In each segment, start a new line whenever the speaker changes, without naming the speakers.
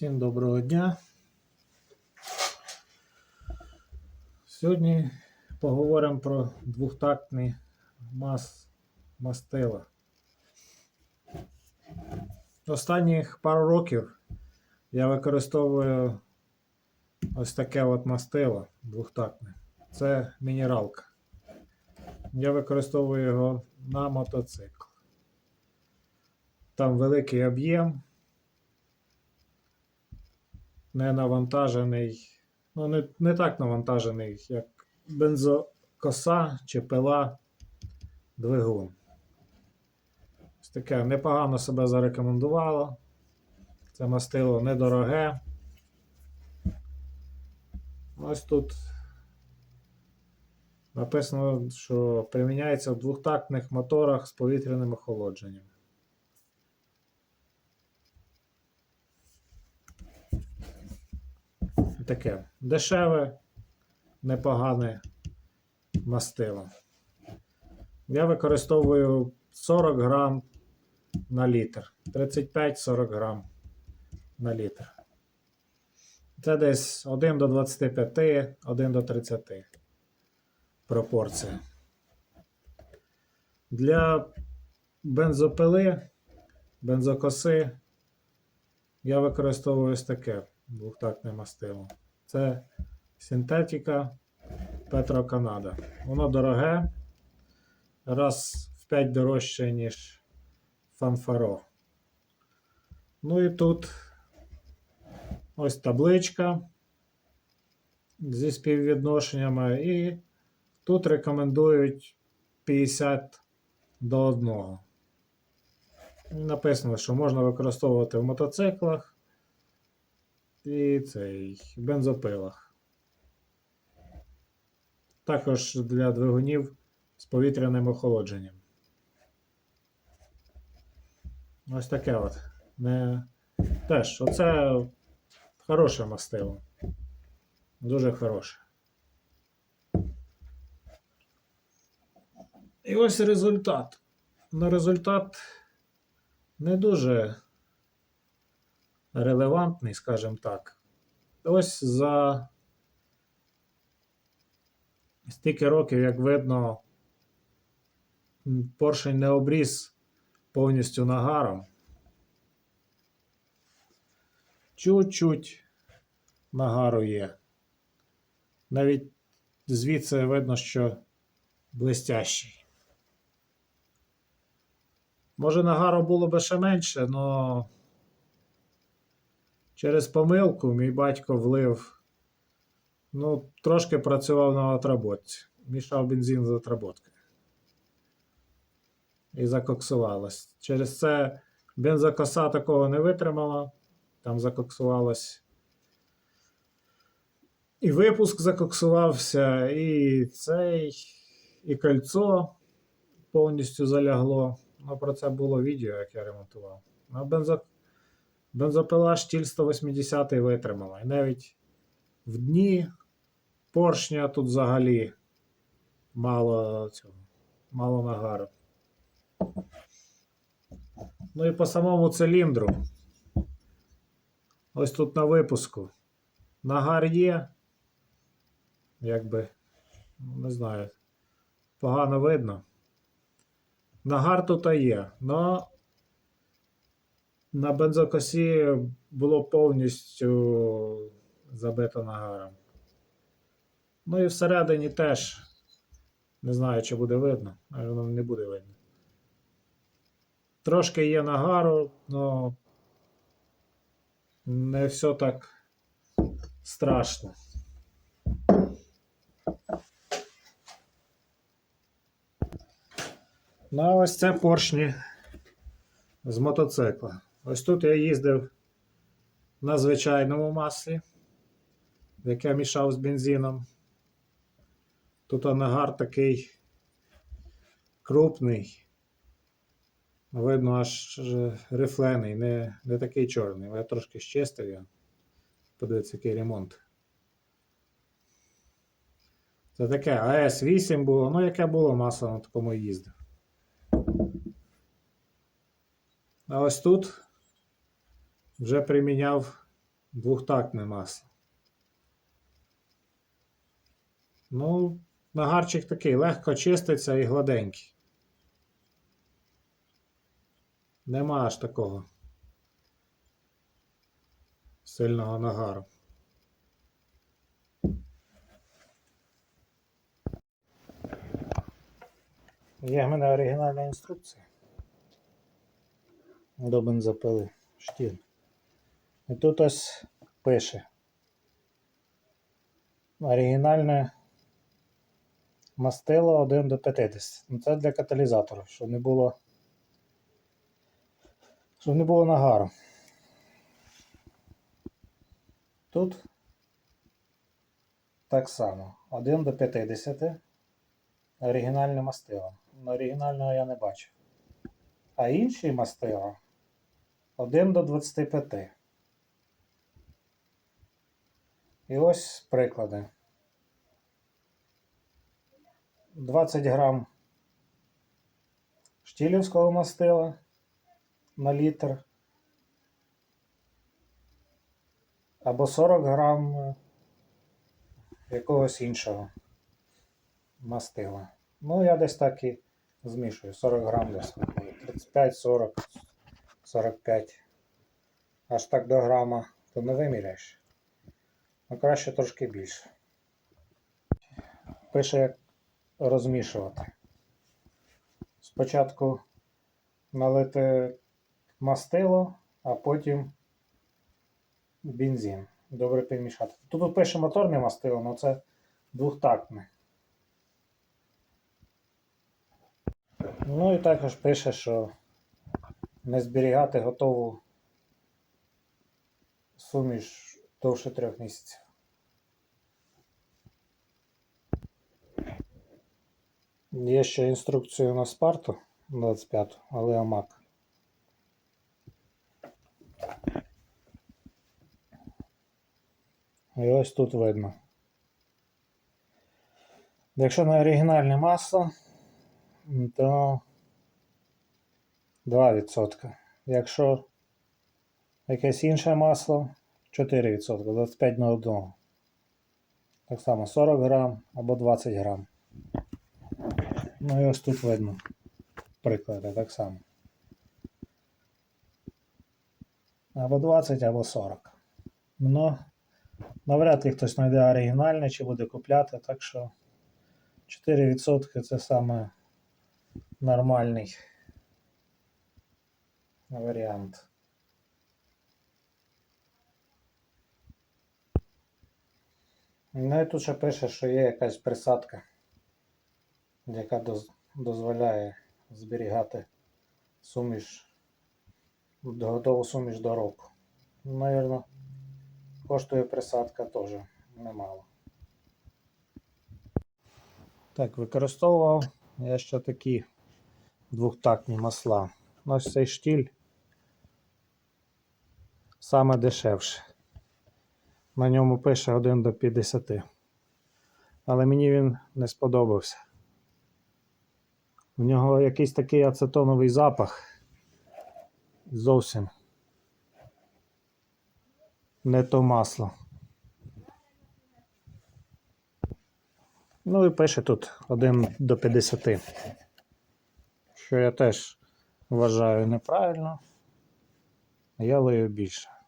Всім доброго дня. Сьогодні поговоримо про двохтактний мас мастила. Останніх пару років я використовую ось таке от мастило двохтактне. Це мінералка. Я використовую його на мотоцикл. Там великий об'єм, не навантажений, ну не, не так навантажений, як бензокоса чи пила двигун. Ось таке непогано себе зарекомендувало. Це мастило недороге. Ось тут написано, що приміняється в двохтактних моторах з повітряним охолодженням. Таке дешеве, непогане мастило. Я використовую 40 грам на літр. 35-40 грам на літр. Це десь 1 до 25, 1 до 30 пропорція. Для бензопили, бензокоси я використовую ось таке двохтактне мастило. Це синтетика Петроканада. Воно дороге, раз в 5 дорожче, ніж фанфаро. Ну і тут ось табличка зі співвідношеннями, і тут рекомендують 50 до 1. Написано, що можна використовувати в мотоциклах і цей бензопилах. Також для двигунів з повітряним охолодженням. Ось таке от. Не... Теж, оце хороше мастило. Дуже хороше. І ось результат. На результат не дуже релевантний, скажімо так. Ось за стільки років, як видно, поршень не обріз повністю нагаром. Чуть-чуть нагару є. Навіть звідси видно, що блестящий. Може, нагару було би ще менше, але через помилку мій батько влив. Ну, трошки працював на отработці. Мішав бензин з отработки. І закоксувалось. Через це бензокоса такого не витримала. Там закоксувалось. І випуск закоксувався, і цей, і кольцо повністю залягло. Ну, про це було відео, як я ремонтував. Ну, бензо... бензопила штіль 180 витримала. І навіть в дні поршня тут взагалі мало цього, мало нагару. Ну і по самому циліндру. Ось тут на випуску. Нагар є. Якби, ну, не знаю, погано видно. Нагар тут є, но на бензокосі було повністю забито нагаром. Ну і всередині теж не знаю, чи буде видно, але воно не буде видно. Трошки є нагару, але не все так страшно. Ну, а ось це поршні з мотоцикла. Ось тут я їздив на звичайному маслі, яке мішав з бензином. Тут нагар такий крупний. Видно, аж рифлений, не, не такий чорний. Я трошки щистив я. Подивіться, який ремонт. Це таке АС-8 було, ну яке було масло на такому їздив. А ось тут вже приміняв Двухтактне масло. Ну, нагарчик такий, легко чиститься і гладенький. Нема аж такого сильного нагару. Є в мене оригінальна інструкція. До бензопили штіль. І тут ось пише. Оригінальне мастило 1 до 50. Ну, Це для каталізатора, щоб не було. Щоб не було нагару. Тут так само. 1 до 50. Оригінальне мастило. Оригінального я не бачив. А інші мастила 1 до 25. І ось приклади. 20 грам штілівського мастила на літр. Або 40 грам е, якогось іншого мастила. Ну, я десь так і змішую. 40 грам десь. 35, 40, 45. Аж так до грама, то не виміряєш. Ну, краще трошки більше. Пише, як розмішувати. Спочатку налити мастило, а потім бензин. Добре перемішати. Тут пише моторне мастило, але це двохтактне. Ну і також пише, що не зберігати готову суміш довше трьох місяців. Є ще інструкцію на спарту 25, але амак. І ось тут видно. Якщо на оригінальне масло, то 2%. Якщо якесь інше масло 4%, 25 на 1. Так само 40 грам або 20 грам. Ну і ось тут видно приклади так само. Або 20, або 40. Ну, навряд ли хтось знайде оригінальне чи буде купляти, так що 4% це саме нормальний варіант. Ну і тут ще пише, що є якась присадка, яка доз- дозволяє зберігати суміш, готову суміш до року. Навірно, коштує присадка теж немало. Так, використовував я ще такі двохтактні масла. Ну, Ось цей штіль саме дешевше. На ньому пише 1 до 50. Але мені він не сподобався. У нього якийсь такий ацетоновий запах. Зовсім не то масло. Ну і пише тут 1 до 50. Що я теж вважаю неправильно. Я лию більше.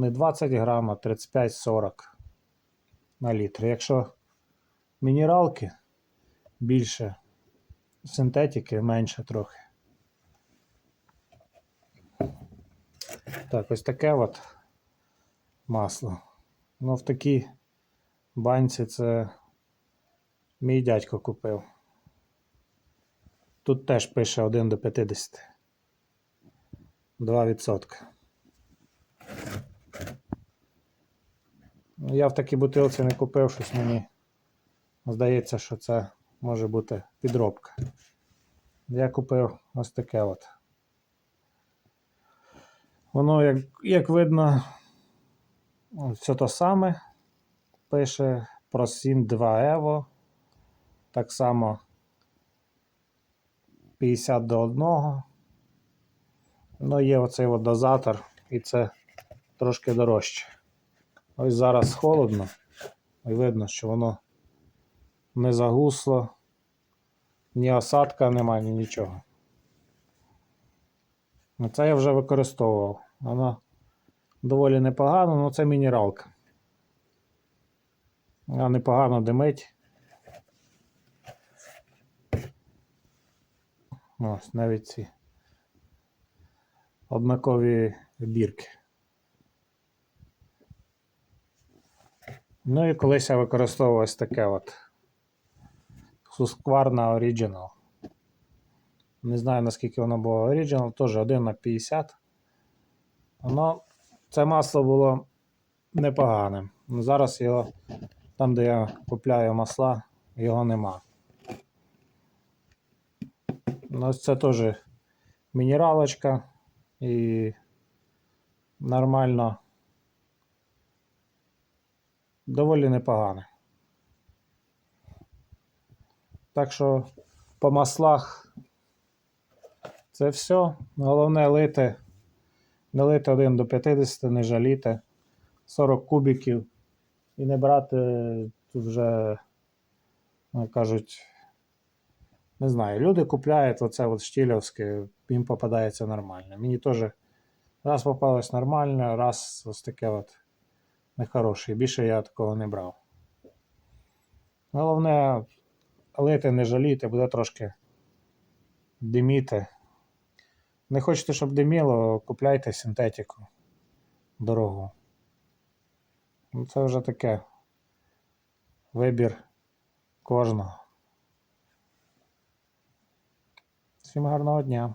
Не 20 грам, а 35-40 на літр. Якщо мінералки більше, синтетики менше трохи. Так, ось таке от масло. Ну, в такій банці це мій дядько купив. Тут теж пише 1 до 50. 2%. Ну, Я в такій бутилці не купив щось мені. Здається, що це може бути підробка. Я купив ось таке от. Воно, як, як видно, все те саме. Пише про 7.2 Evo. Так само 50 до 1. Ну, є оцей от дозатор, і це трошки дорожче. Ось зараз холодно, і видно, що воно не загусло, ні осадка немає, ні нічого. Ну, Це я вже використовував. Воно доволі непогано, але це мінералка. Вона непогано димить. Ось навіть ці однакові бірки. Ну і колись я використовував ось таке от Husqvarna Original. Не знаю наскільки воно було Original, теж 1 на 50. Воно, це масло було непоганим. Ну, Зараз його, там де я купляю масла, його нема. Ну, це теж мінералочка і нормально. Доволі непогане. Так що по маслах це все. Головне лити, не лити 1 до 50, не жаліти 40 кубиків і не брати вже, кажуть, не знаю, люди купляють оце от штілівське, їм попадається нормально. Мені теж раз попалось нормально, раз ось таке от нехороше. Більше я такого не брав. Головне, лити не жаліти, буде трошки диміти. Не хочете, щоб диміло, купляйте синтетику дорогу. Ну, це вже таке вибір кожного. Всім гарного дня.